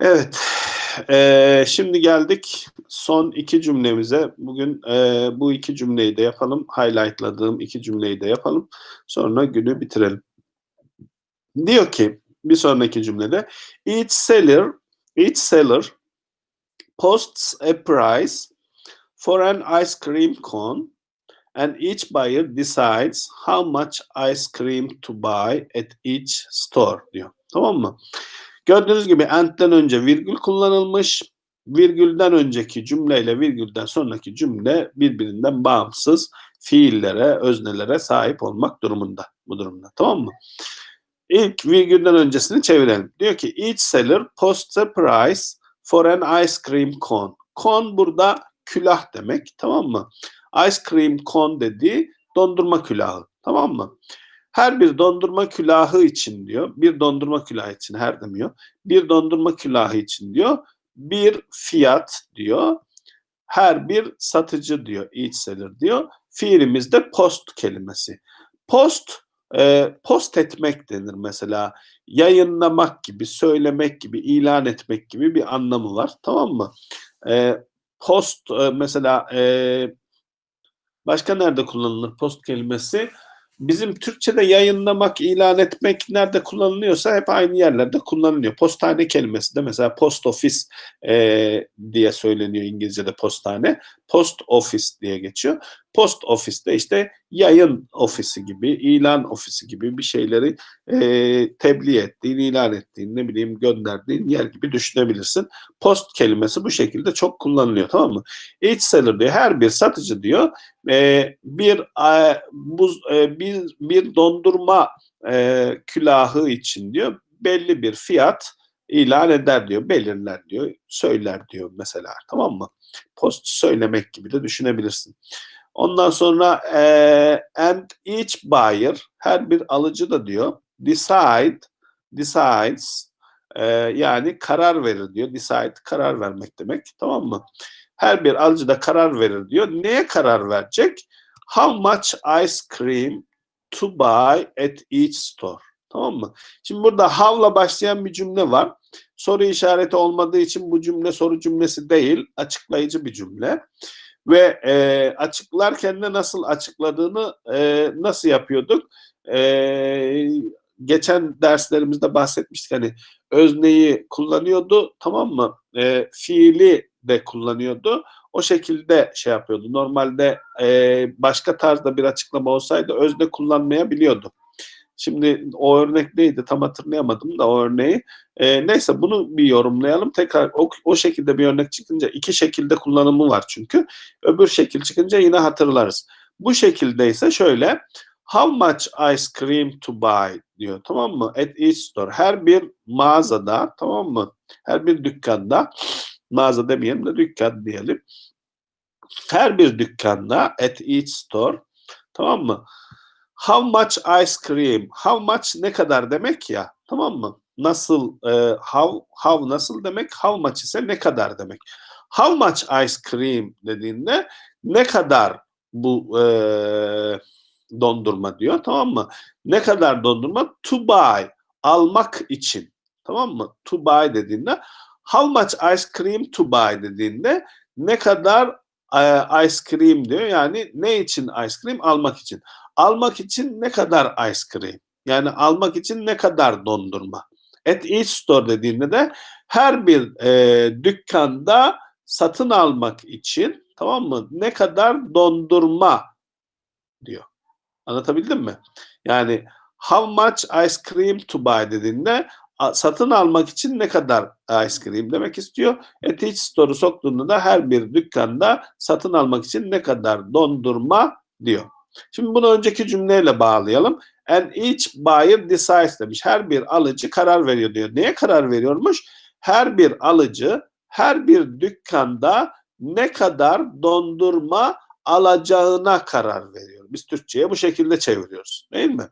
Evet. Ee, şimdi geldik son iki cümlemize. Bugün e, bu iki cümleyi de yapalım. Highlightladığım iki cümleyi de yapalım. Sonra günü bitirelim. Diyor ki bir sonraki cümlede each seller each seller posts a price for an ice cream cone and each buyer decides how much ice cream to buy at each store diyor. Tamam mı? Gördüğünüz gibi and'den önce virgül kullanılmış. Virgülden önceki cümleyle virgülden sonraki cümle birbirinden bağımsız fiillere, öznelere sahip olmak durumunda bu durumda. Tamam mı? İlk virgülden öncesini çevirelim. Diyor ki each seller posts a price for an ice cream cone. Cone burada külah demek. Tamam mı? Ice cream cone dediği dondurma külahı. Tamam mı? Her bir dondurma külahı için diyor, bir dondurma külahı için her demiyor, bir dondurma külahı için diyor, bir fiyat diyor, her bir satıcı diyor, each seller diyor. Fiilimizde post kelimesi. Post, e, post etmek denir mesela. Yayınlamak gibi, söylemek gibi, ilan etmek gibi bir anlamı var. Tamam mı? E, post e, mesela e, başka nerede kullanılır post kelimesi? bizim Türkçe'de yayınlamak, ilan etmek nerede kullanılıyorsa hep aynı yerlerde kullanılıyor. Postane kelimesi de mesela post office e, diye söyleniyor İngilizce'de postane. Post office diye geçiyor. Post ofiste işte yayın ofisi gibi, ilan ofisi gibi bir şeyleri e, tebliğ ettiğin, ilan ettiğin, ne bileyim gönderdiğin yer gibi düşünebilirsin. Post kelimesi bu şekilde çok kullanılıyor tamam mı? Each seller diyor, her bir satıcı diyor e, bir e, buz e, bir bir dondurma e, külahı için diyor belli bir fiyat ilan eder diyor, belirler diyor, söyler diyor mesela tamam mı? Post söylemek gibi de düşünebilirsin. Ondan sonra e, and each buyer her bir alıcı da diyor decide decides e, yani karar verir diyor. Decide karar vermek demek tamam mı? Her bir alıcı da karar verir diyor. Neye karar verecek? How much ice cream to buy at each store. Tamam mı? Şimdi burada how'la başlayan bir cümle var. Soru işareti olmadığı için bu cümle soru cümlesi değil, açıklayıcı bir cümle ve e, açıklarken de nasıl açıkladığını e, nasıl yapıyorduk? E, geçen derslerimizde bahsetmiştik hani özneyi kullanıyordu tamam mı? E, fiili de kullanıyordu. O şekilde şey yapıyordu. Normalde e, başka tarzda bir açıklama olsaydı özne kullanmayabiliyordu. Şimdi o örnek neydi tam hatırlayamadım da o örneği. E, neyse bunu bir yorumlayalım. Tekrar o, o şekilde bir örnek çıkınca iki şekilde kullanımı var çünkü. Öbür şekil çıkınca yine hatırlarız. Bu şekilde ise şöyle. How much ice cream to buy diyor tamam mı? At each store. Her bir mağazada tamam mı? Her bir dükkanda mağaza demeyelim de dükkan diyelim. Her bir dükkanda at each store tamam mı? How much ice cream? How much ne kadar demek ya? Tamam mı? Nasıl e, how how nasıl demek? How much ise ne kadar demek. How much ice cream dediğinde ne kadar bu e, dondurma diyor tamam mı? Ne kadar dondurma? To buy almak için tamam mı? To buy dediğinde how much ice cream to buy dediğinde ne kadar e, ice cream diyor. Yani ne için ice cream? Almak için. Almak için ne kadar ice cream? Yani almak için ne kadar dondurma? At each store dediğinde de her bir e, dükkanda satın almak için tamam mı? Ne kadar dondurma diyor. Anlatabildim mi? Yani how much ice cream to buy dediğinde satın almak için ne kadar ice cream demek istiyor. At each store'u soktuğunda da her bir dükkanda satın almak için ne kadar dondurma diyor. Şimdi bunu önceki cümleyle bağlayalım. And each buyer decides demiş. Her bir alıcı karar veriyor diyor. Neye karar veriyormuş? Her bir alıcı her bir dükkanda ne kadar dondurma alacağına karar veriyor. Biz Türkçe'ye bu şekilde çeviriyoruz. Değil mi?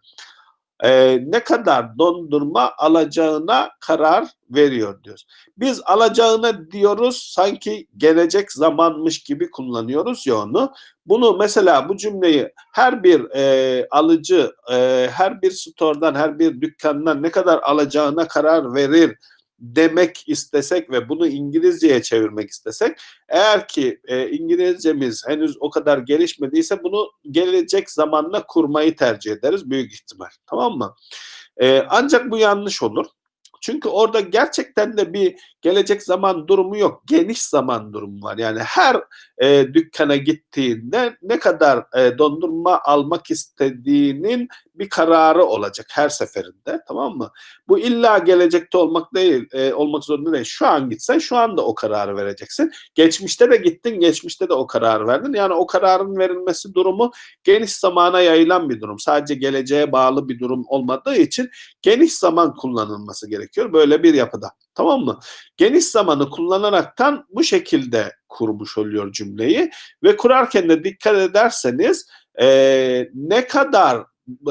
E, ne kadar dondurma alacağına karar veriyor diyoruz. Biz alacağına diyoruz sanki gelecek zamanmış gibi kullanıyoruz ya onu. Bunu mesela bu cümleyi her bir e, alıcı e, her bir store'dan her bir dükkandan ne kadar alacağına karar verir demek istesek ve bunu İngilizceye çevirmek istesek eğer ki e, İngilizcemiz henüz o kadar gelişmediyse bunu gelecek zamanla kurmayı tercih ederiz büyük ihtimal. Tamam mı? E, ancak bu yanlış olur. Çünkü orada gerçekten de bir gelecek zaman durumu yok. Geniş zaman durumu var. Yani her e, dükkana gittiğinde ne kadar e, dondurma almak istediğinin bir kararı olacak her seferinde. Tamam mı? Bu illa gelecekte olmak değil, e, olmak zorunda değil. Şu an gitsen şu anda o kararı vereceksin. Geçmişte de gittin, geçmişte de o kararı verdin. Yani o kararın verilmesi durumu geniş zamana yayılan bir durum. Sadece geleceğe bağlı bir durum olmadığı için geniş zaman kullanılması gerekiyor böyle bir yapıda. Tamam mı? Geniş zamanı kullanaraktan bu şekilde kurmuş oluyor cümleyi ve kurarken de dikkat ederseniz e, ne kadar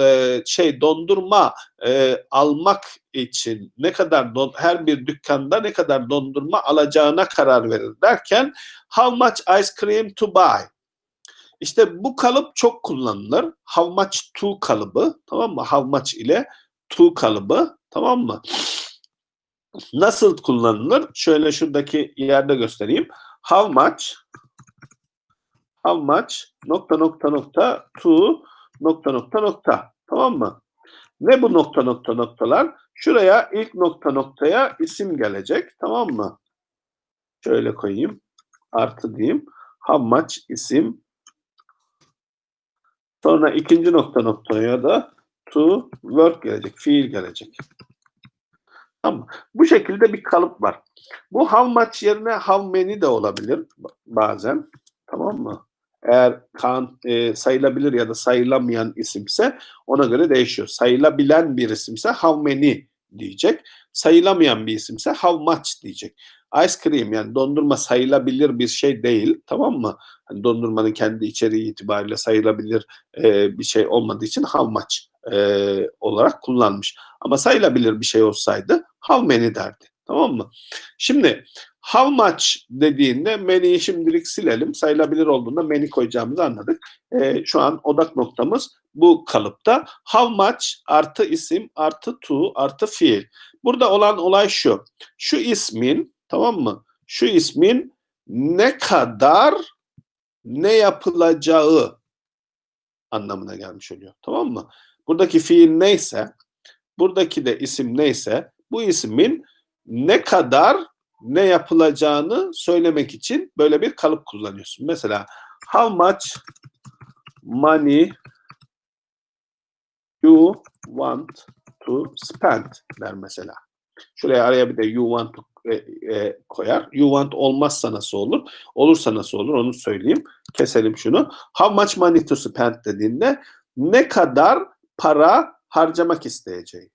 e, şey dondurma e, almak için ne kadar don, her bir dükkanda ne kadar dondurma alacağına karar verir derken how much ice cream to buy işte bu kalıp çok kullanılır. How much to kalıbı tamam mı? How much ile to kalıbı tamam mı? Nasıl kullanılır? Şöyle şuradaki yerde göstereyim. How much how much nokta nokta nokta to nokta nokta nokta. Tamam mı? Ne bu nokta nokta noktalar? Şuraya ilk nokta noktaya isim gelecek. Tamam mı? Şöyle koyayım. Artı diyeyim. How much isim. Sonra ikinci nokta noktaya da to work gelecek. Fiil gelecek. Tamam. Bu şekilde bir kalıp var. Bu how much yerine how many de olabilir bazen. Tamam mı? Eğer kan, e, sayılabilir ya da sayılamayan isimse ona göre değişiyor. Sayılabilen bir isimse how many diyecek. Sayılamayan bir isimse how much diyecek. Ice cream yani dondurma sayılabilir bir şey değil. Tamam mı? Hani dondurmanın kendi içeriği itibariyle sayılabilir e, bir şey olmadığı için how much e, olarak kullanmış. Ama sayılabilir bir şey olsaydı how many derdi. Tamam mı? Şimdi how much dediğinde many'yi şimdilik silelim. Sayılabilir olduğunda many koyacağımızı anladık. E, şu an odak noktamız bu kalıpta. How much artı isim artı to artı fiil. Burada olan olay şu. Şu ismin tamam mı? Şu ismin ne kadar ne yapılacağı anlamına gelmiş oluyor. Tamam mı? Buradaki fiil neyse, buradaki de isim neyse, bu ismin ne kadar ne yapılacağını söylemek için böyle bir kalıp kullanıyorsun. Mesela how much money you want to spend der mesela. Şuraya araya bir de you want to e, e, koyar. You want olmazsa nasıl olur? Olursa nasıl olur onu söyleyeyim. Keselim şunu. How much money to spend dediğinde ne kadar para harcamak isteyeceği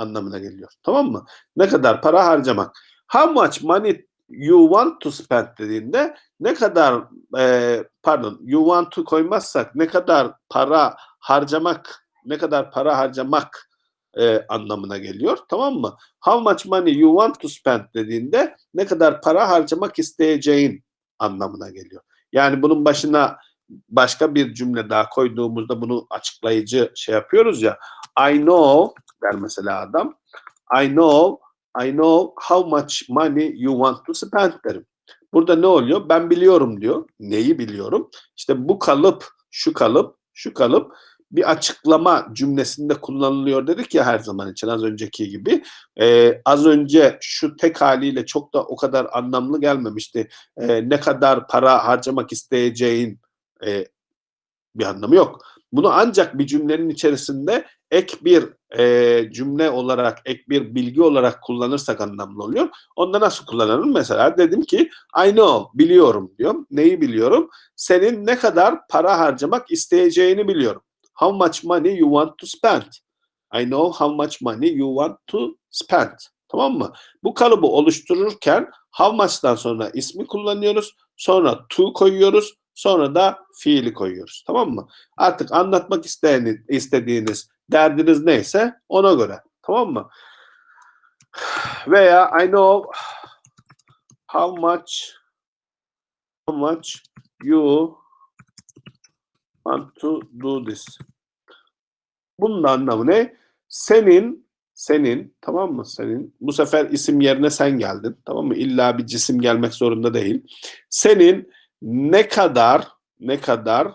anlamına geliyor. Tamam mı? Ne kadar para harcamak. How much money you want to spend dediğinde ne kadar e, pardon you want to koymazsak ne kadar para harcamak ne kadar para harcamak e, anlamına geliyor. Tamam mı? How much money you want to spend dediğinde ne kadar para harcamak isteyeceğin anlamına geliyor. Yani bunun başına başka bir cümle daha koyduğumuzda bunu açıklayıcı şey yapıyoruz ya. I know der mesela adam. I know I know how much money you want to spend derim. Burada ne oluyor? Ben biliyorum diyor. Neyi biliyorum? İşte bu kalıp, şu kalıp, şu kalıp bir açıklama cümlesinde kullanılıyor dedik ya her zaman için az önceki gibi. Ee, az önce şu tek haliyle çok da o kadar anlamlı gelmemişti. Ee, ne kadar para harcamak isteyeceğin e, bir anlamı yok. Bunu ancak bir cümlenin içerisinde ek bir e, cümle olarak, ek bir bilgi olarak kullanırsak anlamlı oluyor. Onda nasıl kullanırım? Mesela dedim ki I know, biliyorum diyorum. Neyi biliyorum? Senin ne kadar para harcamak isteyeceğini biliyorum. How much money you want to spend? I know how much money you want to spend. Tamam mı? Bu kalıbı oluştururken how much'tan sonra ismi kullanıyoruz. Sonra to koyuyoruz. Sonra da fiili koyuyoruz. Tamam mı? Artık anlatmak istediğiniz Derdiniz neyse ona göre. Tamam mı? Veya I know how much how much you want to do this. Bunun anlamı ne? Senin senin tamam mı? Senin bu sefer isim yerine sen geldin. Tamam mı? İlla bir cisim gelmek zorunda değil. Senin ne kadar ne kadar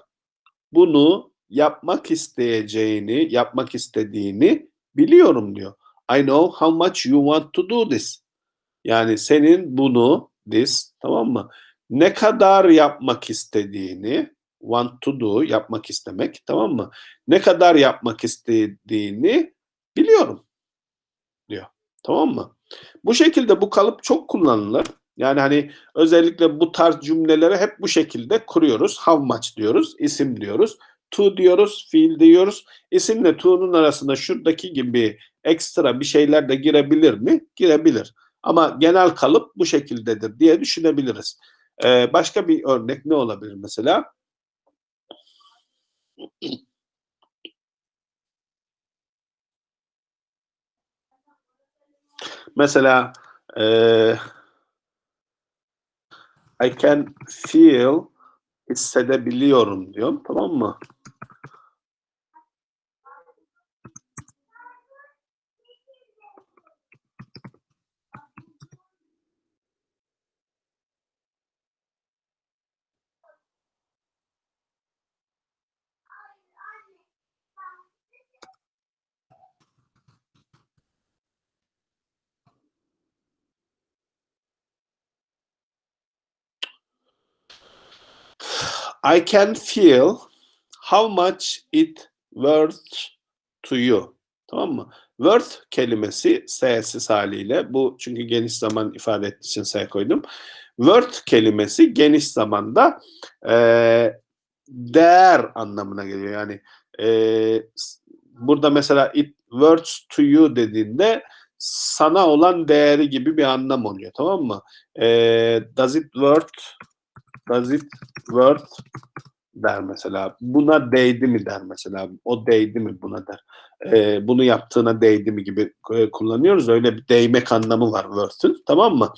bunu yapmak isteyeceğini, yapmak istediğini biliyorum diyor. I know how much you want to do this. Yani senin bunu this tamam mı? Ne kadar yapmak istediğini want to do yapmak istemek tamam mı? Ne kadar yapmak istediğini biliyorum diyor. Tamam mı? Bu şekilde bu kalıp çok kullanılır. Yani hani özellikle bu tarz cümleleri hep bu şekilde kuruyoruz. How much diyoruz, isim diyoruz. To diyoruz, fiil diyoruz. İsimle to'nun arasında şuradaki gibi ekstra bir şeyler de girebilir mi? Girebilir. Ama genel kalıp bu şekildedir diye düşünebiliriz. Ee, başka bir örnek ne olabilir mesela? Mesela e, I can feel hissedebiliyorum diyorum tamam mı? I can feel how much it worth to you. Tamam mı? Worth kelimesi s'siz haliyle bu çünkü geniş zaman ifade ettiği için s koydum. Worth kelimesi geniş zamanda e, değer anlamına geliyor. Yani e, burada mesela it worth to you dediğinde sana olan değeri gibi bir anlam oluyor. Tamam mı? E, does it worth does it worth der mesela. Buna değdi mi der mesela. O değdi mi buna der. Ee, bunu yaptığına değdi mi gibi e, kullanıyoruz. Öyle bir değmek anlamı var worth'ün. Tamam mı?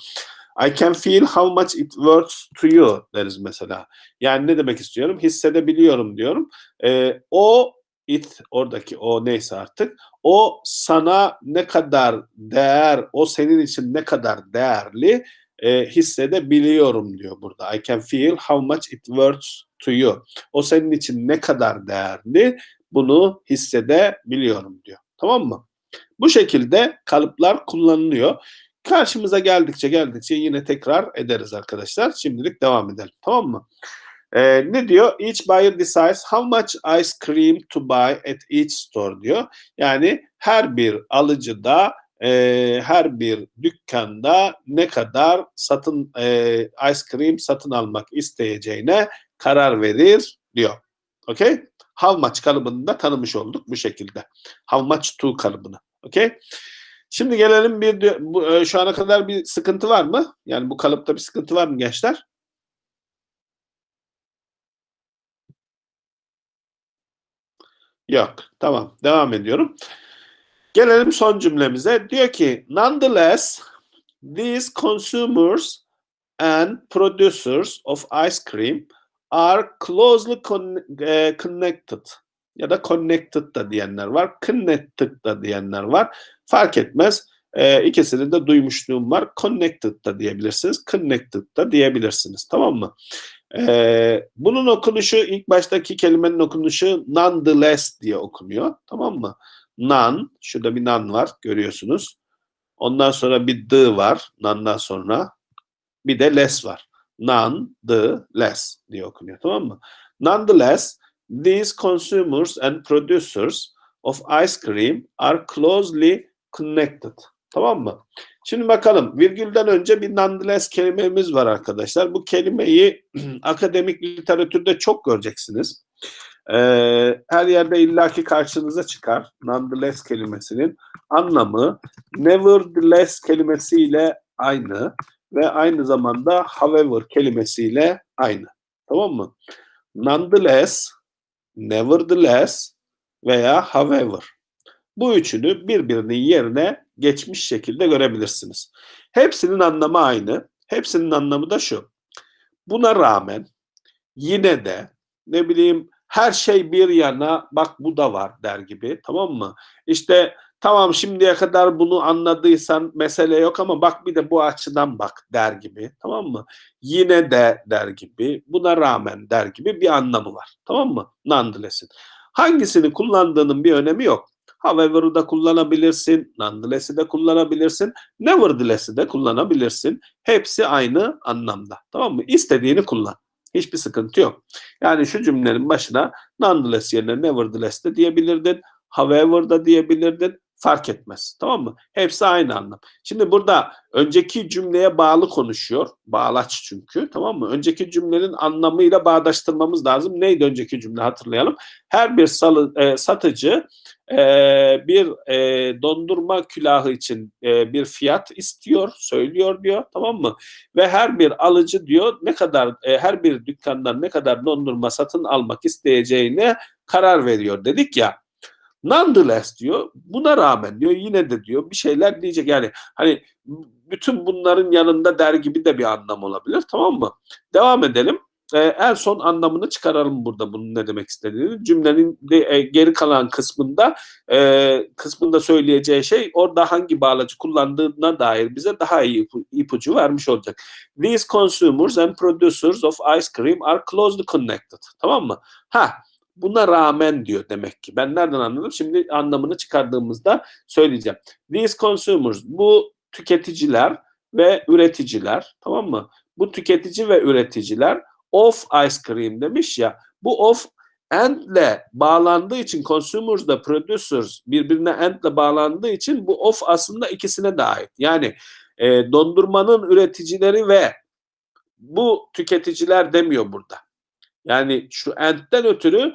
I can feel how much it worths to you deriz mesela. Yani ne demek istiyorum? Hissedebiliyorum diyorum. Ee, o it oradaki o neyse artık o sana ne kadar değer o senin için ne kadar değerli e, hissedebiliyorum diyor burada. I can feel how much it worths to you. O senin için ne kadar değerli bunu hissedebiliyorum diyor. Tamam mı? Bu şekilde kalıplar kullanılıyor. Karşımıza geldikçe geldikçe yine tekrar ederiz arkadaşlar. Şimdilik devam edelim. Tamam mı? Ee, ne diyor? Each buyer decides how much ice cream to buy at each store diyor. Yani her bir alıcı da e, her bir dükkanda ne kadar satın e, ice cream satın almak isteyeceğine karar verir diyor. Okay? How much kalıbını da tanımış olduk bu şekilde. How much to kalıbını. Okay? Şimdi gelelim bir bu, e, şu ana kadar bir sıkıntı var mı? Yani bu kalıpta bir sıkıntı var mı gençler? Yok. Tamam. Devam ediyorum. Gelelim son cümlemize. Diyor ki nonetheless these consumers and producers of ice cream are closely e, connected ya da connected da diyenler var. Connected da diyenler var. Fark etmez. E, ikisini de duymuşluğum var. Connected da diyebilirsiniz. Connected da diyebilirsiniz. Tamam mı? E, bunun okunuşu ilk baştaki kelimenin okunuşu nonetheless diye okunuyor. Tamam mı? Nan, şurada bir nan var görüyorsunuz. Ondan sonra bir d var, nandan sonra. Bir de less var. None, the, less diye okunuyor tamam mı? Nonetheless, these consumers and producers of ice cream are closely connected. Tamam mı? Şimdi bakalım virgülden önce bir nonetheless kelimemiz var arkadaşlar. Bu kelimeyi akademik literatürde çok göreceksiniz. Ee, her yerde illaki karşınıza çıkar. Nonetheless kelimesinin anlamı nevertheless kelimesiyle aynı ve aynı zamanda however kelimesiyle aynı. Tamam mı? Nonetheless, nevertheless veya however. bu üçünü birbirinin yerine geçmiş şekilde görebilirsiniz. Hepsinin anlamı aynı. Hepsinin anlamı da şu. Buna rağmen yine de ne bileyim her şey bir yana bak bu da var der gibi tamam mı? İşte tamam şimdiye kadar bunu anladıysan mesele yok ama bak bir de bu açıdan bak der gibi tamam mı? Yine de der gibi buna rağmen der gibi bir anlamı var tamam mı? Nonetheless'in. Hangisini kullandığının bir önemi yok. However'ı da kullanabilirsin, nonetheless'i de kullanabilirsin, nevertheless'i de kullanabilirsin. Hepsi aynı anlamda. Tamam mı? İstediğini kullan. Hiçbir sıkıntı yok. Yani şu cümlenin başına nonetheless yerine nevertheless de diyebilirdin. However da diyebilirdin. Fark etmez. Tamam mı? Hepsi aynı anlam. Şimdi burada önceki cümleye bağlı konuşuyor. Bağlaç çünkü. Tamam mı? Önceki cümlenin anlamıyla bağdaştırmamız lazım. Neydi önceki cümle hatırlayalım. Her bir salı, e, satıcı e, bir e, dondurma külahı için e, bir fiyat istiyor, söylüyor diyor. Tamam mı? Ve her bir alıcı diyor ne kadar e, her bir dükkandan ne kadar dondurma satın almak isteyeceğine karar veriyor dedik ya. Nonetheless diyor buna rağmen diyor yine de diyor bir şeyler diyecek yani hani bütün bunların yanında der gibi de bir anlam olabilir tamam mı? Devam edelim. Ee, en son anlamını çıkaralım burada bunun ne demek istediğini. Cümlenin de, e, geri kalan kısmında e, kısmında söyleyeceği şey orada hangi bağlacı kullandığına dair bize daha iyi ipu, ipucu vermiş olacak. These consumers and producers of ice cream are closely connected. Tamam mı? Ha Buna rağmen diyor demek ki. Ben nereden anladım? Şimdi anlamını çıkardığımızda söyleyeceğim. These consumers, bu tüketiciler ve üreticiler, tamam mı? Bu tüketici ve üreticiler of ice cream demiş ya. Bu of and'le bağlandığı için consumers da producers birbirine and'le bağlandığı için bu of aslında ikisine de ait. Yani e, dondurmanın üreticileri ve bu tüketiciler demiyor burada. Yani şu and'den ötürü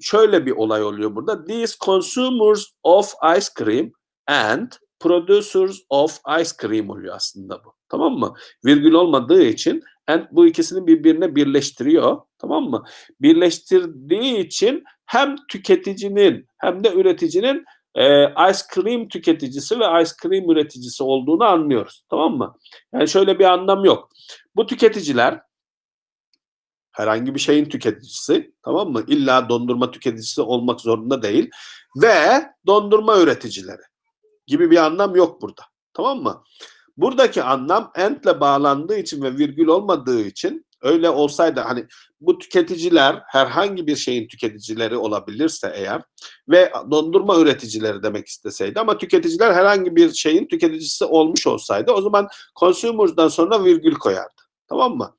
şöyle bir olay oluyor burada. These consumers of ice cream and producers of ice cream oluyor aslında bu. Tamam mı? Virgül olmadığı için and bu ikisini birbirine birleştiriyor. Tamam mı? Birleştirdiği için hem tüketicinin hem de üreticinin e, ice cream tüketicisi ve ice cream üreticisi olduğunu anlıyoruz. Tamam mı? Yani şöyle bir anlam yok. Bu tüketiciler herhangi bir şeyin tüketicisi tamam mı? İlla dondurma tüketicisi olmak zorunda değil ve dondurma üreticileri gibi bir anlam yok burada. Tamam mı? Buradaki anlam entle bağlandığı için ve virgül olmadığı için öyle olsaydı hani bu tüketiciler herhangi bir şeyin tüketicileri olabilirse eğer ve dondurma üreticileri demek isteseydi ama tüketiciler herhangi bir şeyin tüketicisi olmuş olsaydı o zaman consumers'dan sonra virgül koyardı. Tamam mı?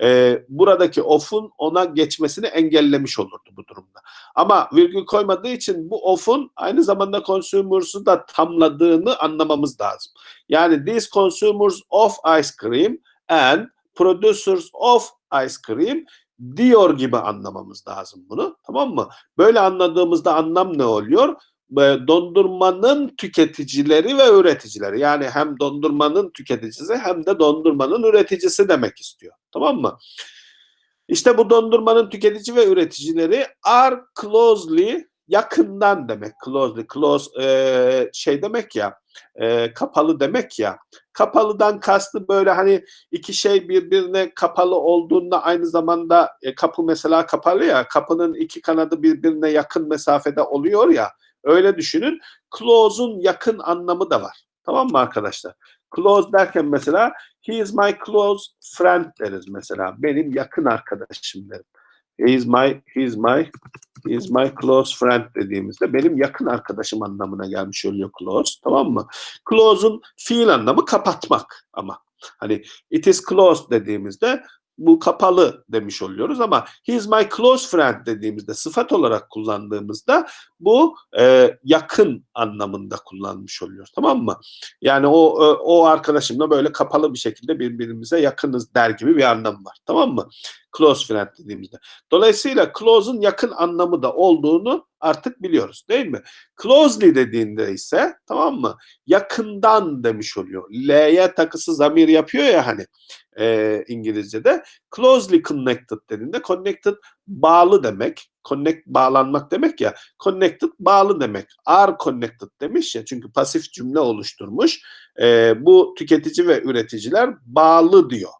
E, buradaki off'un ona geçmesini engellemiş olurdu bu durumda. Ama virgül koymadığı için bu off'un aynı zamanda consumers'ı da tamladığını anlamamız lazım. Yani these consumers of ice cream and producers of ice cream diyor gibi anlamamız lazım bunu. Tamam mı? Böyle anladığımızda anlam ne oluyor? Dondurmanın tüketicileri ve üreticileri. Yani hem dondurmanın tüketicisi hem de dondurmanın üreticisi demek istiyor. Tamam mı? İşte bu dondurmanın tüketici ve üreticileri are closely yakından demek. Closely, close e, şey demek ya e, kapalı demek ya. Kapalıdan kastı böyle hani iki şey birbirine kapalı olduğunda aynı zamanda e, kapı mesela kapalı ya kapının iki kanadı birbirine yakın mesafede oluyor ya Öyle düşünün. Close'un yakın anlamı da var. Tamam mı arkadaşlar? Close derken mesela he is my close friend deriz mesela. Benim yakın arkadaşım derim. He is my, he is my, he is my close friend dediğimizde benim yakın arkadaşım anlamına gelmiş oluyor close. Tamam mı? Close'un fiil anlamı kapatmak ama. Hani it is closed dediğimizde bu kapalı demiş oluyoruz ama he's my close friend dediğimizde sıfat olarak kullandığımızda bu e, yakın anlamında kullanmış oluyoruz tamam mı? Yani o o arkadaşımla böyle kapalı bir şekilde birbirimize yakınız der gibi bir anlam var tamam mı? Close friend dediğimizde. Dolayısıyla close'un yakın anlamı da olduğunu artık biliyoruz değil mi? Closely dediğinde ise tamam mı? Yakından demiş oluyor. L'ye takısı zamir yapıyor ya hani e, İngilizce'de. Closely connected dediğinde connected bağlı demek. connect bağlanmak demek ya. Connected bağlı demek. Are connected demiş ya çünkü pasif cümle oluşturmuş. E, bu tüketici ve üreticiler bağlı diyor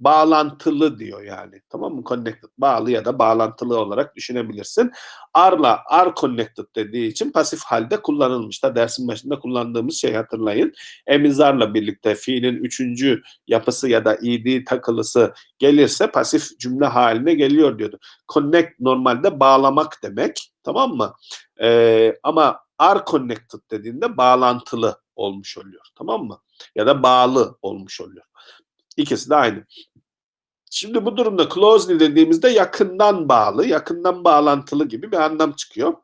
bağlantılı diyor yani. Tamam mı? Connected. Bağlı ya da bağlantılı olarak düşünebilirsin. Are'la are connected dediği için pasif halde kullanılmış da dersin başında kullandığımız şey hatırlayın. Emizarla birlikte fiilin üçüncü yapısı ya da id takılısı gelirse pasif cümle haline geliyor diyordu. Connect normalde bağlamak demek. Tamam mı? Ee, ama are connected dediğinde bağlantılı olmuş oluyor. Tamam mı? Ya da bağlı olmuş oluyor. İkisi de aynı. Şimdi bu durumda closely dediğimizde yakından bağlı, yakından bağlantılı gibi bir anlam çıkıyor.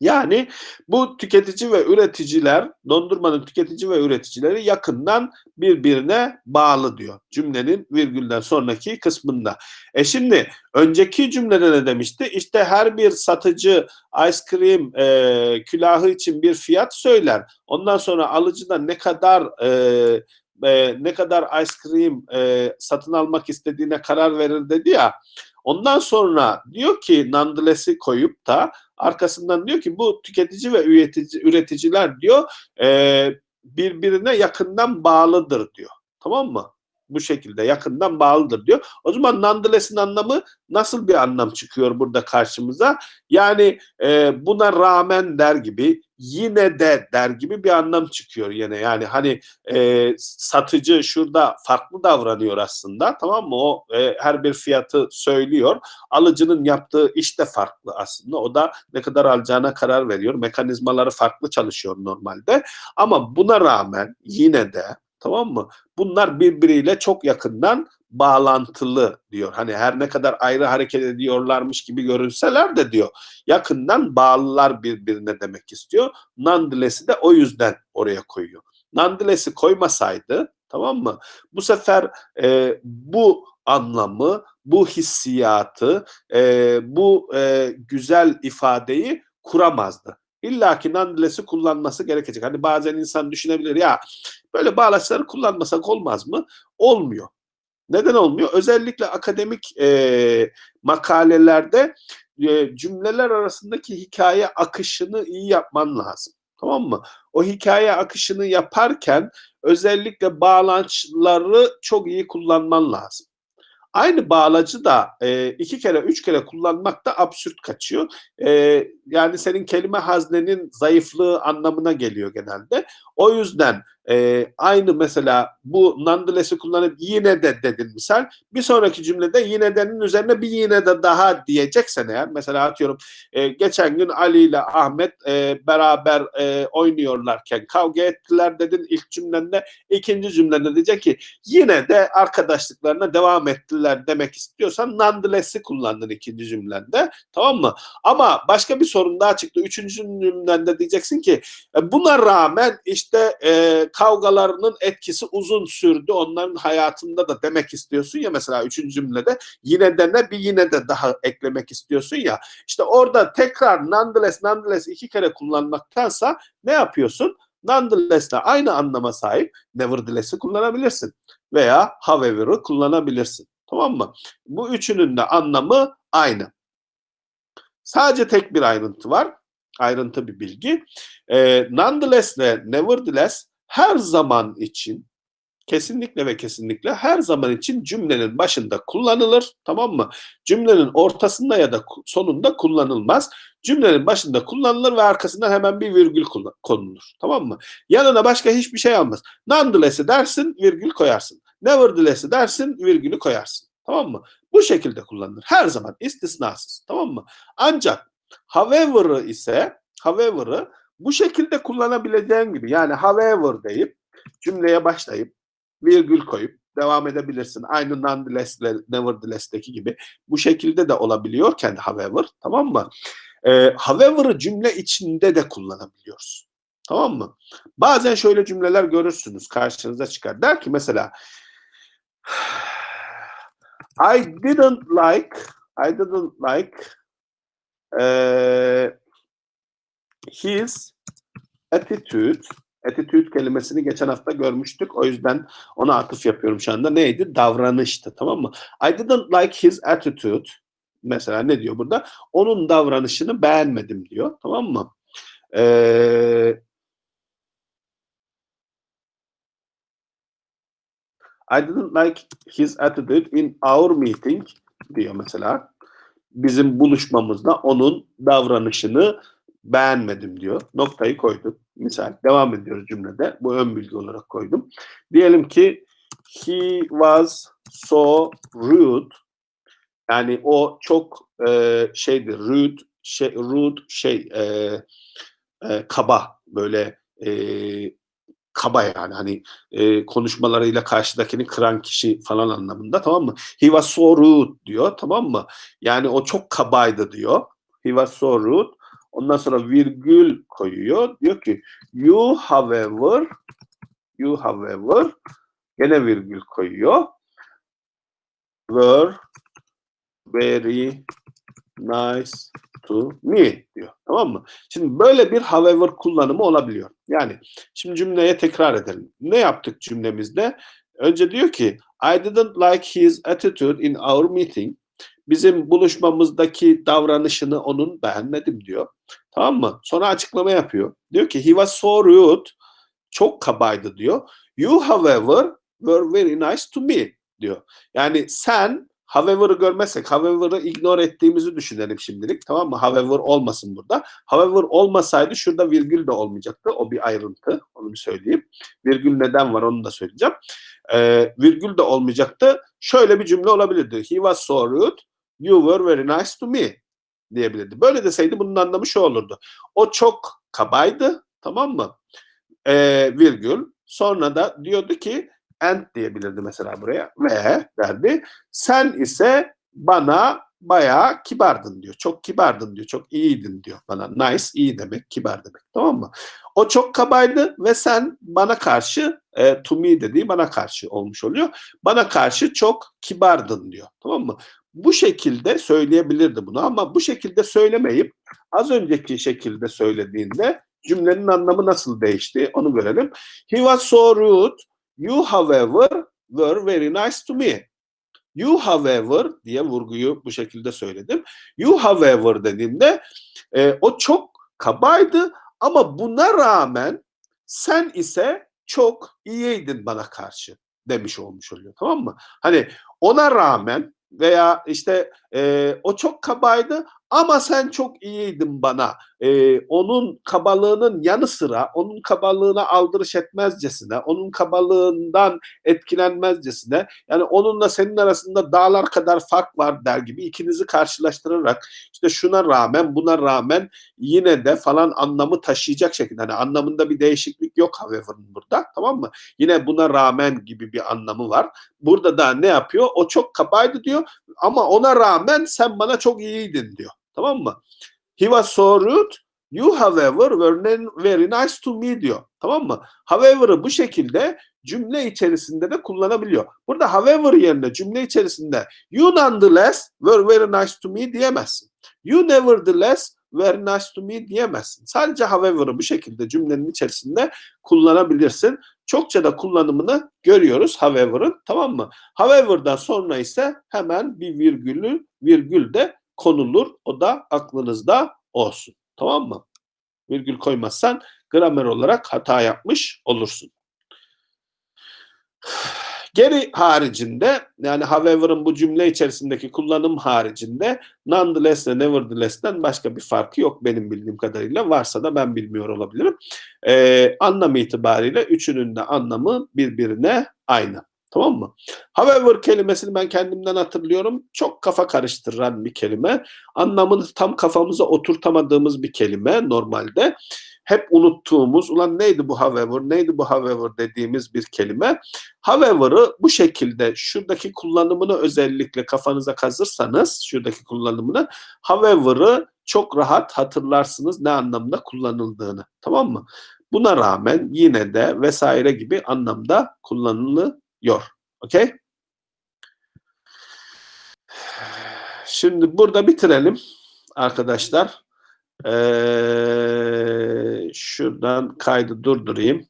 Yani bu tüketici ve üreticiler, dondurmanın tüketici ve üreticileri yakından birbirine bağlı diyor. Cümlenin virgülden sonraki kısmında. E şimdi önceki cümlede ne demişti? İşte her bir satıcı ice cream e, külahı için bir fiyat söyler. Ondan sonra alıcı da ne kadar e, e, ne kadar ice cream e, satın almak istediğine karar verir dedi ya. Ondan sonra diyor ki nonetheless'i koyup da arkasından diyor ki bu tüketici ve üretici, üreticiler diyor e, birbirine yakından bağlıdır diyor. Tamam mı? Bu şekilde yakından bağlıdır diyor. O zaman nonetheless'in anlamı nasıl bir anlam çıkıyor burada karşımıza? Yani e, buna rağmen der gibi yine de der gibi bir anlam çıkıyor yine. Yani hani e, satıcı şurada farklı davranıyor aslında tamam mı? O e, her bir fiyatı söylüyor. Alıcının yaptığı iş de farklı aslında. O da ne kadar alacağına karar veriyor. Mekanizmaları farklı çalışıyor normalde. Ama buna rağmen yine de Tamam mı? Bunlar birbiriyle çok yakından bağlantılı diyor. Hani her ne kadar ayrı hareket ediyorlarmış gibi görünseler de diyor. Yakından bağlılar birbirine demek istiyor. Nonetheless'i de o yüzden oraya koyuyor. Nonetheless'i koymasaydı tamam mı? Bu sefer e, bu anlamı, bu hissiyatı, e, bu e, güzel ifadeyi kuramazdı. İlla ki nonetheless'i kullanması gerekecek. Hani bazen insan düşünebilir ya böyle bağlaçları kullanmasak olmaz mı? Olmuyor. Neden olmuyor? Özellikle akademik e, makalelerde e, cümleler arasındaki hikaye akışını iyi yapman lazım. Tamam mı? O hikaye akışını yaparken özellikle bağlantıları çok iyi kullanman lazım. Aynı bağlacı da e, iki kere, üç kere kullanmak da absürt kaçıyor. E, yani senin kelime haznenin zayıflığı anlamına geliyor genelde. O yüzden e, aynı mesela bu nonetheless'i kullanıp yine de dedin misal. Bir sonraki cümlede yine denin üzerine bir yine de daha diyeceksen eğer. Mesela atıyorum e, geçen gün Ali ile Ahmet e, beraber e, oynuyorlarken kavga ettiler dedin ilk cümlende. ikinci cümlede diyecek ki yine de arkadaşlıklarına devam ettiler demek istiyorsan nonetheless'i kullandın ikinci cümlende. Tamam mı? Ama başka bir sorun daha çıktı. Üçüncü cümlende diyeceksin ki e, buna rağmen işte e, kavgalarının etkisi uzun sürdü onların hayatında da demek istiyorsun ya mesela üçüncü cümlede yine de ne bir yine de daha eklemek istiyorsun ya işte orada tekrar nonetheless nonetheless iki kere kullanmaktansa ne yapıyorsun? Nonetheless'le aynı anlama sahip nevertheless'i kullanabilirsin veya however'ı kullanabilirsin. Tamam mı? Bu üçünün de anlamı aynı. Sadece tek bir ayrıntı var. Ayrıntı bir bilgi. E, nonetheless ile nevertheless her zaman için kesinlikle ve kesinlikle her zaman için cümlenin başında kullanılır. Tamam mı? Cümlenin ortasında ya da sonunda kullanılmaz. Cümlenin başında kullanılır ve arkasından hemen bir virgül konulur. Tamam mı? Yanına başka hiçbir şey almaz. Nonetheless'i dersin, virgül koyarsın. Nevertheless'i dersin, virgülü koyarsın. Tamam mı? Bu şekilde kullanılır. Her zaman istisnasız. Tamam mı? Ancak however'ı ise however'ı bu şekilde kullanabileceğin gibi yani however deyip cümleye başlayıp virgül koyup devam edebilirsin. Aynı nonetheless ile nevertheless'teki gibi bu şekilde de olabiliyor kendi however tamam mı? Ee, however'ı cümle içinde de kullanabiliyoruz. Tamam mı? Bazen şöyle cümleler görürsünüz karşınıza çıkar. Der ki mesela I didn't like I didn't like uh, his attitude attitude kelimesini geçen hafta görmüştük. O yüzden ona atıf yapıyorum şu anda. Neydi? Davranıştı. Tamam mı? I didn't like his attitude. Mesela ne diyor burada? Onun davranışını beğenmedim diyor. Tamam mı? Ee, I didn't like his attitude in our meeting diyor mesela. Bizim buluşmamızda onun davranışını beğenmedim diyor. Noktayı koydum. Misal devam ediyoruz cümlede. Bu ön bilgi olarak koydum. Diyelim ki he was so rude. Yani o çok e, şeydir rude şey rude şey e, e, kaba böyle e, kaba yani hani e, konuşmalarıyla karşıdakini kıran kişi falan anlamında tamam mı? He was so rude diyor tamam mı? Yani o çok kabaydı diyor. He was so rude. Ondan sonra virgül koyuyor. Diyor ki you however you however gene virgül koyuyor. Were very nice to me diyor. Tamam mı? Şimdi böyle bir however kullanımı olabiliyor. Yani şimdi cümleye tekrar edelim. Ne yaptık cümlemizde? Önce diyor ki I didn't like his attitude in our meeting. Bizim buluşmamızdaki davranışını onun beğenmedim diyor. Tamam mı? Sonra açıklama yapıyor. Diyor ki he was so rude. Çok kabaydı diyor. You however were very nice to me diyor. Yani sen however'ı görmezsek, however'ı ignore ettiğimizi düşünelim şimdilik. Tamam mı? However olmasın burada. However olmasaydı şurada virgül de olmayacaktı. O bir ayrıntı. Onu bir söyleyeyim. Virgül neden var onu da söyleyeceğim. Ee, virgül de olmayacaktı. Şöyle bir cümle olabilirdi. He was so rude. You were very nice to me diyebilirdi. Böyle deseydi bunun anlamı şu olurdu. O çok kabaydı. Tamam mı? Ee, virgül. Sonra da diyordu ki and diyebilirdi mesela buraya ve derdi sen ise bana bayağı kibardın diyor. Çok kibardın diyor. Çok iyiydin diyor bana. Nice iyi demek, kibar demek. Tamam mı? O çok kabaydı ve sen bana karşı e, to me dediği bana karşı olmuş oluyor. Bana karşı çok kibardın diyor. Tamam mı? Bu şekilde söyleyebilirdi bunu ama bu şekilde söylemeyip az önceki şekilde söylediğinde cümlenin anlamı nasıl değişti onu görelim. He was so rude You however were very nice to me. You however diye vurguyu bu şekilde söyledim. You however dediğimde e, o çok kabaydı ama buna rağmen sen ise çok iyiydin bana karşı demiş olmuş oluyor tamam mı? Hani ona rağmen veya işte e, o çok kabaydı ama sen çok iyiydin bana. Ee, onun kabalığının yanı sıra, onun kabalığına aldırış etmezcesine, onun kabalığından etkilenmezcesine, yani onunla senin arasında dağlar kadar fark var der gibi ikinizi karşılaştırarak işte şuna rağmen, buna rağmen yine de falan anlamı taşıyacak şekilde. Hani anlamında bir değişiklik yok however'ın burada, tamam mı? Yine buna rağmen gibi bir anlamı var. Burada da ne yapıyor? O çok kabaydı diyor ama ona rağmen sen bana çok iyiydin diyor. Tamam mı? He was so rude. You however were very nice to me diyor. Tamam mı? However'ı bu şekilde cümle içerisinde de kullanabiliyor. Burada however yerine cümle içerisinde you nonetheless were very nice to me diyemezsin. You nevertheless very nice to me diyemezsin. Sadece however'ı bu şekilde cümlenin içerisinde kullanabilirsin. Çokça da kullanımını görüyoruz however'ın tamam mı? However'dan sonra ise hemen bir virgülü virgül de konulur. O da aklınızda olsun. Tamam mı? Virgül koymazsan gramer olarak hata yapmış olursun. Geri haricinde yani however'ın bu cümle içerisindeki kullanım haricinde nonetheless ve nevertheless'ten başka bir farkı yok benim bildiğim kadarıyla. Varsa da ben bilmiyor olabilirim. Ee, anlam itibariyle üçünün de anlamı birbirine aynı. Tamam mı? However kelimesini ben kendimden hatırlıyorum. Çok kafa karıştıran bir kelime. Anlamını tam kafamıza oturtamadığımız bir kelime normalde. Hep unuttuğumuz, ulan neydi bu however, neydi bu however dediğimiz bir kelime. However'ı bu şekilde şuradaki kullanımını özellikle kafanıza kazırsanız, şuradaki kullanımını, however'ı çok rahat hatırlarsınız ne anlamda kullanıldığını. Tamam mı? Buna rağmen yine de vesaire gibi anlamda kullanılıyor. Okey? Şimdi burada bitirelim arkadaşlar. Ee, şuradan kaydı durdurayım.